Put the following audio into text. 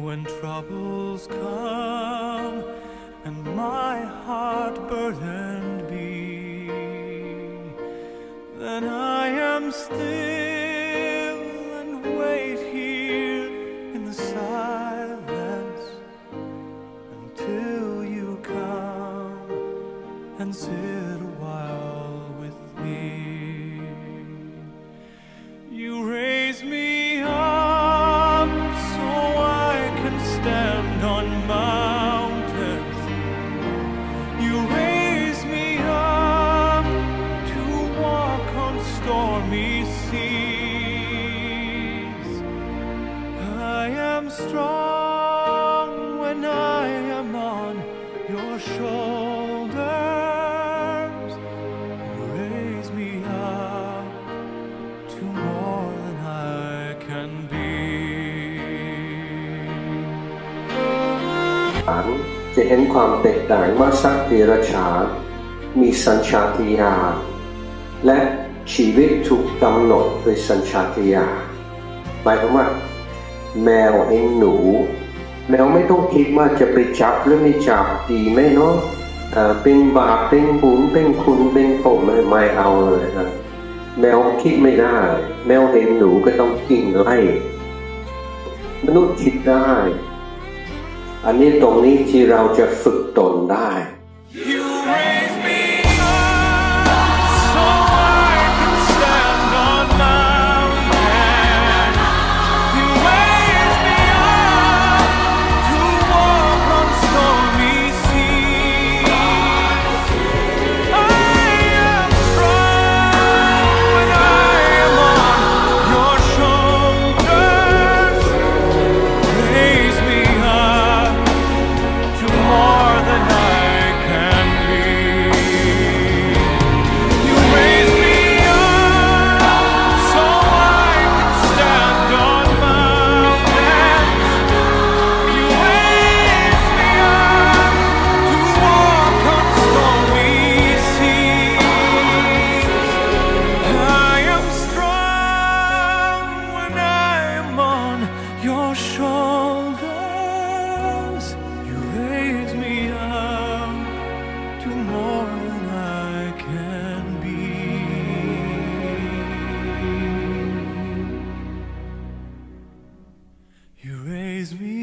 When troubles come and my heart burdened be, then I am still and wait here in the silence until you come and sit. Strong when I am on your shoulders. You raise me up to more than I can be. จะเห็นความแตกต่างว่าสัตว์เดรัจฉานมีสัญชาติญาณและชีวิตถูกกำหนดโดยสัญชาติญาณหมายความว่า แมวเองหนู แมวไม่ต้องคิดว่าจะไปจับหรือไม่จับดีไหมเนาะเป็นบาปเป็นบุญเป็นคุณเป็นผมไม่ไม่เอาเลยนะแมวคิดไม่ได้ แมวเห็นหนูก็ต้องกิ่งไล่มนุษย์คิดได้ อันนี้ตรงนี้ที่เราจะฝึกตนได้ shoulders, you raise me up to more than I can be. You raise me